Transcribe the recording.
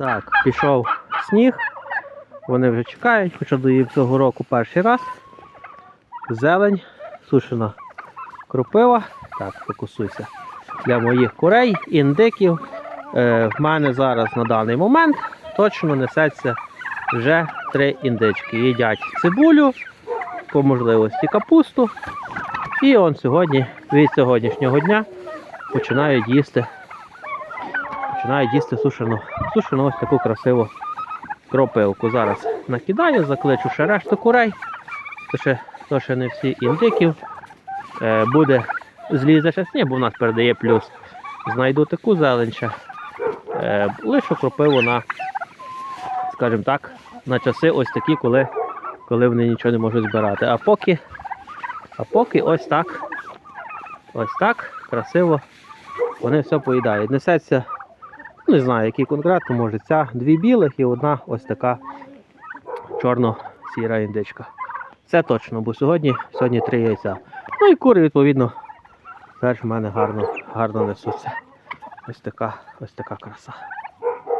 Так, пішов сніг. Вони вже чекають, хоча доїв цього року перший раз. Зелень, сушена кропива. Так, фокусуйся. Для моїх курей, індиків. Е, в мене зараз на даний момент точно несеться вже три індички. Їдять цибулю, по можливості капусту. І он сьогодні, від сьогоднішнього дня, починають їсти. Починають їсти сушену, сушену ось таку красиву кропивку. Зараз накидаю, закличу ще решту курей. То ще, то ще не всі індиків. Е, буде злізе ще сніг, бо в нас передає плюс. Знайду таку зелень. Е, лишу кропиву на, скажімо так, на часи ось такі, коли, коли вони нічого не можуть збирати. А поки, а поки ось так, ось так красиво вони все поїдають. Несеться, не знаю, який конкретно, може ця дві білих і одна ось така чорно-сіра індичка. Це точно, бо сьогодні, сьогодні три яйця. Ну і кури, відповідно, теж в мене гарно, гарно несуться. Ось така, ось така краса.